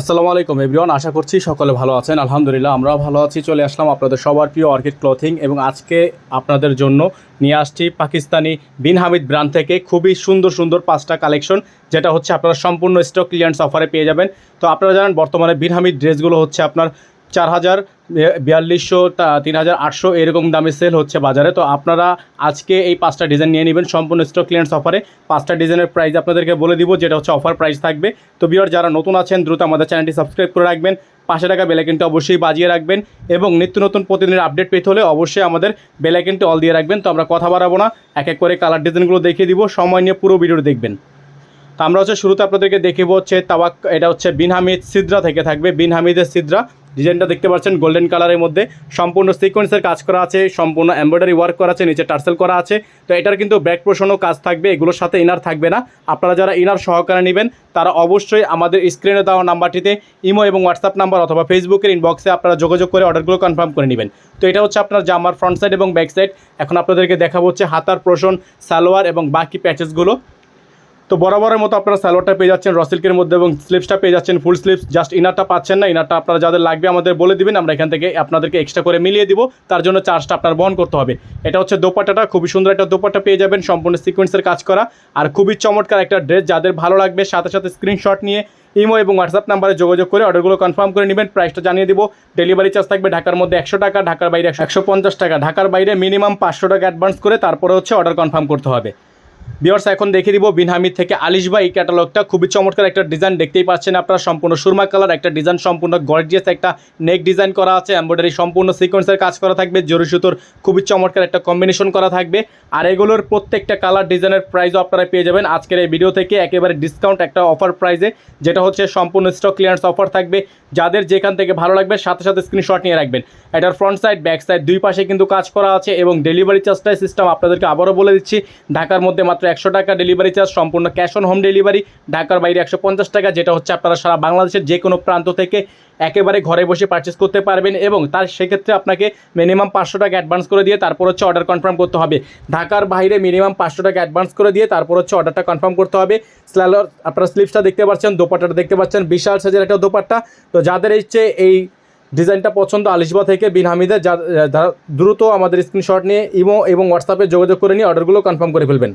আসসালামু আলাইকুম, এভরিওয়ান, আশা করছি সকলে ভালো আছেন। আলহামদুলিল্লাহ, আমরাও ভালো আছি। চলে আসলাম আপনাদের সবার প্রিয় অর্কিড ক্লথিং এবং আজকে আপনাদের জন্য নিয়ে আসছি পাকিস্তানি বিন হামিদ ব্র্যান্ড থেকে খুবই সুন্দর সুন্দর পাঁচটা কালেকশন, যেটা হচ্ছে আপনারা সম্পূর্ণ স্টক ক্লিয়ারেন্স অফারে পেয়ে যাবেন। তো আপনারা জানেন, বর্তমানে বিন হামিদ ড্রেসগুলো হচ্ছে আপনার চার হাজার বিয়াল্লিশশো তিন হাজার আটশো এরকম দামে সেল হচ্ছে বাজারে। তো আপনারা আজকে এই পাঁচটা ডিজাইন নিয়ে নেবেন, সম্পূর্ণ স্টক ক্লিয়ারেন্স অফারে পাঁচটা ডিজাইনের প্রাইস আপনাদেরকে বলে দিব, যেটা হচ্ছে অফার প্রাইস থাকবে। তো বিয়ার যারা নতুন আছেন, দ্রুত আমাদের চ্যানেলটি সাবস্ক্রাইব করে রাখবেন। পাশে টাকা বেলাইকেনটি অবশ্যই বাজিয়ে রাখবেন এবং নিত্য নতুন প্রতিদিনের আপডেট পেতে হলে অবশ্যই আমাদের বেলাইকেনটি অল দিয়ে রাখবেন। তো আমরা কথা বাড়াবো না, এক এক করে কালার ডিজাইনগুলো দেখিয়ে দিব, সময় নিয়ে পুরো ভিডিও দেখবেন। তো আমরা হচ্ছে শুরুতে আপনাদেরকে দেখিব হচ্ছে তাওয়াক এটা হচ্ছে বিন হামিদ সিদ্রা থেকে থাকবে। বিন হামিদের সিদ্রা ডিজাইনটা দেখতে পাচ্ছেন গোল্ডেন কালারের মধ্যে। সম্পূর্ণ সিকোয়েন্সের কাজ করা আছে, সম্পূর্ণ এমব্রয়ডারি ওয়ার্ক করা আছে, নিচে টার্সেল করা আছে। তো এটার কিন্তু ব্যাক পোষণও কাজ থাকবে, এগুলোর সাথে ইনার থাকবে না। আপনারা যারা ইনার সহকারে নেবেন, তারা অবশ্যই আমাদের স্ক্রিনে দেওয়া নাম্বারটিতে ইমো এবং হোয়াটসঅ্যাপ নাম্বার অথবা ফেসবুকের ইনবক্সে আপনারা যোগাযোগ করে অর্ডারগুলো কনফার্ম করে নেবেন। তো এটা হচ্ছে আপনার জামার ফ্রন্ট সাইড এবং ব্যাক সাইড এখন আপনাদেরকে দেখাবো হচ্ছে হাতার পোষণ সালোয়ার এবং বাকি প্যাচেসগুলো তো বরাবরের মতো আপনারা সালোয়ারটা পেয়ে যাচ্ছেন রসিল্কের মধ্যে এবং স্লিপসটা পেয়ে যাচ্ছেন ফুল স্লিপস জাস্ট ইনারটা পাচ্ছেন না ইনারটা আপনারা যাদের লাগবে আমাদের বলে দিবেন, আমরা এখান থেকে আপনাদেরকে এক্সট্রা করে মিলিয়ে দিব, তার জন্য চার্জটা আপনার বহন করতে হবে। এটা হচ্ছে দোপাট্টাটা, খুবই সুন্দর একটা দোপাট্টা পেয়ে যাবেন, সম্পূর্ণ সিকোয়েন্সের কাজ করা। আর খুবই চমৎকার একটা ড্রেস যাদের ভালো লাগবে, সাথে সাথে স্ক্রিনশট নিয়ে ইমো এবং হোয়াটসঅ্যাপ নাম্বারে যোগাযোগ করে অর্ডারগুলো কনফার্ম করে নেবেন প্রাইসটা জানিয়ে দিব। ডেলিভারি চার্জ থাকবে ঢাকার মধ্যে একশো টাকা, ঢাকার বাইরে একশো পঞ্চাশ টাকা। ঢাকার বাইরে মিনিমাম পাঁচশো টাকা অ্যাডভান্স করে তারপরে হচ্ছে অর্ডার কনফার্ম করতে হবে। বিয়ার্স এখন দেখিয়ে দিব বিন হামিদ থেকে আলিশ ভাই। এই ক্যাটালগটা খুবই চমৎকার একটা ডিজাইন দেখতেই পাচ্ছেন আপনারা, সম্পূর্ণ সুরমা কালার একটা ডিজাইন সম্পূর্ণ গর্জিয়াস একটা নেক ডিজাইন করা আছে। এমব্রয়ডারি সম্পূর্ণ সিকোয়েন্সের কাজ করা থাকবে জরি সুতোর খুবই চমৎকার একটা কম্বিনেশন করা থাকবে। আর এগুলোর প্রত্যেকটা কালার ডিজাইনের প্রাইসও আপনারা পেয়ে যাবেন আজকের এই ভিডিও থেকে, একেবারে ডিসকাউন্ট একটা অফার প্রাইসে যেটা হচ্ছে সম্পূর্ণ স্টক ক্লিয়ারেন্স অফার থাকবে। যাদের যেখান থেকে ভালো লাগবে, সাথে সাথে স্ক্রিনশট নিয়ে রাখবেন। এটার ফ্রন্ট সাইড ব্যাক সাইড দুই পাশে কিন্তু কাজ করা আছে এবং ডেলিভারি চার্জটাই সিস্টেম আপনাদেরকে আবারও বলে দিচ্ছি। ঢাকার মধ্যে মাত্র একশো টাকা ডেলিভারি চার্জ সম্পূর্ণ ক্যাশ অন হোম ডেলিভারি ঢাকার বাইরে একশো পঞ্চাশ টাকা, যেটা হচ্ছে আপনারা সারা বাংলাদেশের যে কোনো প্রান্ত থেকে একেবারে ঘরে বসে পারচেস করতে পারবেন এবং তার সেক্ষেত্রে আপনাকে মিনিমাম পাঁচশো টাকা অ্যাডভান্স করে দিয়ে তারপর হচ্ছে অর্ডার কনফার্ম করতে হবে। ঢাকার বাইরে মিনিমাম পাঁচশো টাকা অ্যাডভান্স করে দিয়ে তারপর হচ্ছে অর্ডারটা কনফার্ম করতে হবে। স্ল্যালোর আপনারা স্লিপসটা দেখতে পাচ্ছেন, দোপাট্টাটা দেখতে পাচ্ছেন, বিশাল সাইজের একটা দোপাট্টা। তো যাদের হচ্ছে এই ডিজাইনটা পছন্দ, আলিশবা থেকে বিন হামিদের যা দ্রুত আমাদের স্ক্রিনশট নিয়ে, ইমো এবং হোয়াটসঅ্যাপে যোগাযোগ করে নিয়ে অর্ডারগুলো কনফার্ম করে ফেলবেন।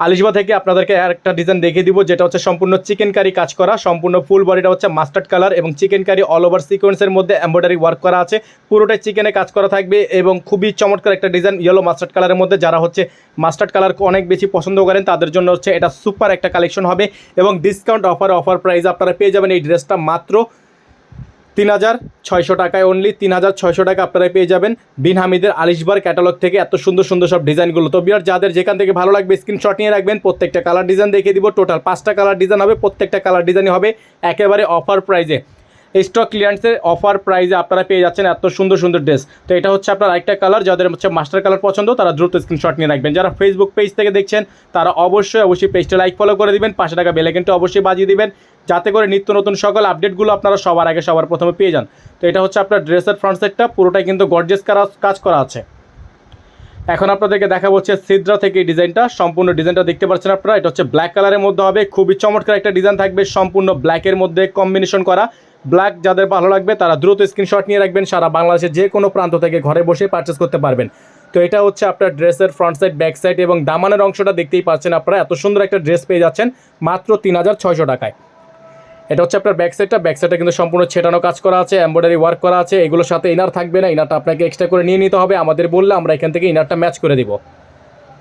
আলিশবা থেকে আপনাদেরকে একটা ডিজাইন দেখিয়ে দিব, যেটা হচ্ছে সম্পূর্ণ চিকেন কারি কাজ করা। সম্পূর্ণ ফুল বডিটা হচ্ছে মাস্টার্ড কালার এবং চিকেন কারি অল ওভার সিকোয়েন্সের মধ্যে এম্ব্রয়ডারি ওয়ার্ক করা আছে। পুরোটাই চিকেনে কাজ করা থাকবে এবং খুবই চমৎকার একটা ডিজাইন ইয়েলো মাস্টার্ড কালারের মধ্যে। যারা হচ্ছে মাস্টার্ড কালার অনেক বেশি পছন্দ করেন, তাদের জন্য হচ্ছে এটা সুপার একটা কালেকশন হবে এবং ডিসকাউন্ট অফার অফার প্রাইস আপনারা পেয়ে যাবেন এই ড্রেসটা মাত্র তিন হাজার ছয়শো টাকায় অনলি তিন হাজার ছয়শো টাকা আপনারা পেয়ে যাবেন বিন হামিদের আলিশবার ক্যাটালগ থেকে এত সুন্দর সুন্দর সব ডিজাইনগুলো। তো বিয়ার যাদের যেখান থেকে ভালো লাগবে স্ক্রিনশট নিয়ে রাখবেন, প্রত্যেকটা কালার ডিজাইন দেখিয়ে দিব। টোটাল পাঁচটা কালার ডিজাইন হবে, প্রত্যেকটা কালার ডিজাইনই হবে একেবারে অফার প্রাইজে স্টক ক্লিয়ারেন্সের অফার প্রাইজে আপনারা পেয়ে যাচ্ছেন এত সুন্দর সুন্দর ড্রেস তো এটা হচ্ছে আপনার আরেকটা কালার যাদের হচ্ছে মাস্টার কালার পছন্দ, তারা দ্রুত স্ক্রিনশট নিয়ে রাখবেন। যারা ফেসবুক পেজ থেকে দেখছেন, তারা অবশ্যই অবশ্যই পেজটা লাইক ফলো করে দিবেন। পাঁচশো টাকা বেলাইকেনটা অবশ্যই বাজিয়ে দিবেন। যাতে করে নিত্য নতুন সকল আপডেটগুলো আপনারা সবার আগে, সবার প্রথমে পেয়ে যান। তো এটা হচ্ছে আপনার ড্রেসের ফ্রন্ট সাইডটা পুরোটাই কিন্তু গর্জেস কাজ করা আছে। এখন আপনাদেরকে দেখা হচ্ছে সিদ্রা থেকে এই ডিজাইনটা সম্পূর্ণ ডিজাইনটা দেখতে পাচ্ছেন আপনারা। এটা হচ্ছে ব্ল্যাক কালারের মধ্যে হবে। খুবই চমৎকার একটা ডিজাইন থাকবে। সম্পূর্ণ ব্ল্যাকের মধ্যে কম্বিনেশন করা। ব্ল্যাক যাদের ভালো লাগবে, তারা দ্রুত স্ক্রিনশট নিয়ে রাখবেন, সারা বাংলাদেশের যে কোনো প্রান্ত থেকে ঘরে বসে পারচেস করতে পারবেন। তো এটা হচ্ছে আপনার ড্রেসের ফ্রন্ট সাইড ব্যাক সাইড এবং দামানের অংশটা দেখতেই পাচ্ছেন আপনারা, এত সুন্দর একটা ড্রেস পেয়ে যাচ্ছেন, মাত্র তিন হাজার ছয়শো টাকায়। এটা হচ্ছে আপনার ব্যাক সাইডটা ব্যাক সাইডটা কিন্তু সম্পূর্ণ ছেটানো কাজ করা আছে এমব্রয়ডারি ওয়ার্ক করা আছে, এগুলোর সাথে ইনার থাকবে না ইনারটা আপনাকে এক্সট্রা করে নিয়ে নিতে হবে, আমাদের বললে আমরা এখান থেকে ইনারটা ম্যাচ করে দিব।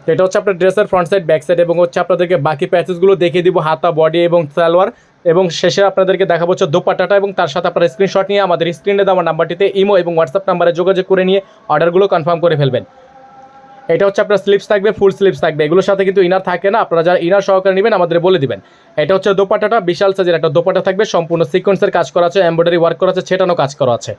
তো এটা হচ্ছে আপনার ড্রেসের ফ্রন্ট সাইড ব্যাক সাইড এবং হচ্ছে আপনাদেরকে বাকি প্যাচেসগুলো দেখিয়ে দিব হাতা বডি এবং সালোয়ার। এবং শেষে আপনাদেরকে দেখাবো হচ্ছে দোপাট্টাটা এবং তার সাথে আপনার স্ক্রিনশট নিয়ে আমাদের স্ক্রিনে দেওয়া নাম্বারটিতে ইমো এবং হোয়াটসঅ্যাপ নাম্বারে যোগাযোগ করে নিয়ে অর্ডারগুলো কনফার্ম করে ফেলবেন। এটা হচ্ছে আপনার স্লিপস থাকবে ফুল স্লিপস থাকবে। এগুলোর সাথে কিন্তু ইনার থাকে না, আপনারা যারা ইনার সহকারে নেবেন আমাদের বলে দিবেন। এটা হচ্ছে দোপাট্টাটা, বিশাল সাইজের একটা দোপাট্টা থাকবে, সম্পূর্ণ সিকোয়েন্সের কাজ করা আছে এমব্রয়ডারি ওয়ার্ক করা আছে, ছেটানো কাজ করা আছে।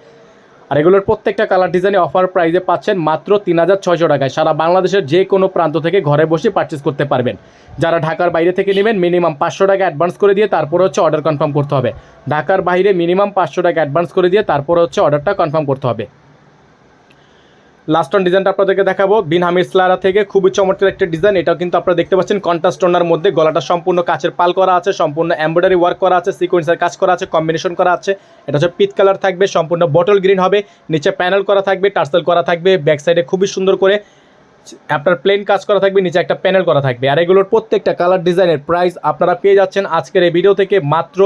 আর এগুলোর প্রত্যেকটা কালার ডিজাইনে অফার প্রাইসে পাচ্ছেন মাত্র তিন হাজার ছয়শো টাকায়। সারা বাংলাদেশের যে কোনো প্রান্ত থেকে ঘরে বসে পারচেস করতে পারবেন। যারা ঢাকার বাইরে থেকে নেবেন মিনিমাম পাঁচশো টাকা অ্যাডভান্স করে দিয়ে তারপর হচ্ছে অর্ডার কনফার্ম করতে হবে। ঢাকার বাইরে মিনিমাম পাঁচশো টাকা অ্যাডভান্স করে দিয়ে তারপর হচ্ছে অর্ডারটা কনফার্ম করতে হবে। লাস্ট অন ডিজাইনটা আপনাদেরকে দেখাবো। বিন হামির স্লারা থেকে খুবই চমৎকার একটা ডিজাইন এটাও কিন্তু আপনারা দেখতে পাচ্ছেন কন্ট্রাস্ট টোনার মধ্যে। গলাটা সম্পূর্ণ কাচের পাল করা আছে, সম্পূর্ণ এম্ব্রয়ডারি ওয়ার্ক করা আছে সিকোয়েন্সের কাজ করা আছে কম্বিনেশন করা আছে। এটা হচ্ছে পিচ কালার থাকবে, সম্পূর্ণ বটল গ্রিন হবে। নিচে প্যানেল করা থাকবে টার্সেল করা থাকবে ব্যাক সাইডে খুবই সুন্দর করে আপনার প্লেন কাজ করা থাকবে, নিচে একটা প্যানেল করা থাকবে। আর এগুলোর প্রত্যেকটা কালার ডিজাইনের প্রাইস আপনারা পেয়ে যাচ্ছেন আজকের এই ভিডিও থেকে। মাত্র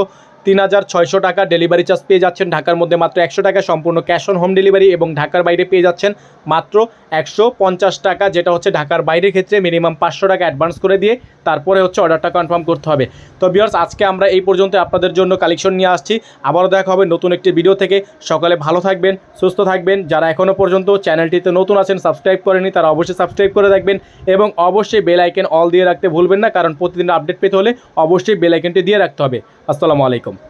তিন হাজার ছয়শো টাকা ডেলিভারি চার্জ পেয়ে যাচ্ছেন। ঢাকার মধ্যে মাত্র একশো টাকা সম্পূর্ণ ক্যাশ অন হোম ডেলিভারি এবং ঢাকার বাইরে পেয়ে যাচ্ছেন মাত্র একশো পঞ্চাশ টাকা, যেটা হচ্ছে ঢাকার বাইরের ক্ষেত্রে মিনিমাম পাঁচশো টাকা অ্যাডভান্স করে দিয়ে তারপরে হচ্ছে অর্ডারটা কনফার্ম করতে হবে। তো বিয়ার্স আজকে আমরা এই পর্যন্ত আপনাদের জন্য কালেকশন নিয়ে আসছি। আবারও দেখা হবে নতুন একটি ভিডিও থেকে। সকালে ভালো থাকবেন, সুস্থ থাকবেন। যারা এখনও পর্যন্ত চ্যানেলটিতে নতুন আছেন সাবস্ক্রাইব করেনি তারা অবশ্যই সাবস্ক্রাইব করে রাখবেন এবং অবশ্যই বেল আইকন অল দিয়ে রাখতে ভুলবেন না, কারণ প্রতিদিন আপডেট পেতে হলে অবশ্যই বেল আইকনটি দিয়ে রাখতে হবে। আসসালামু আলাইকুম।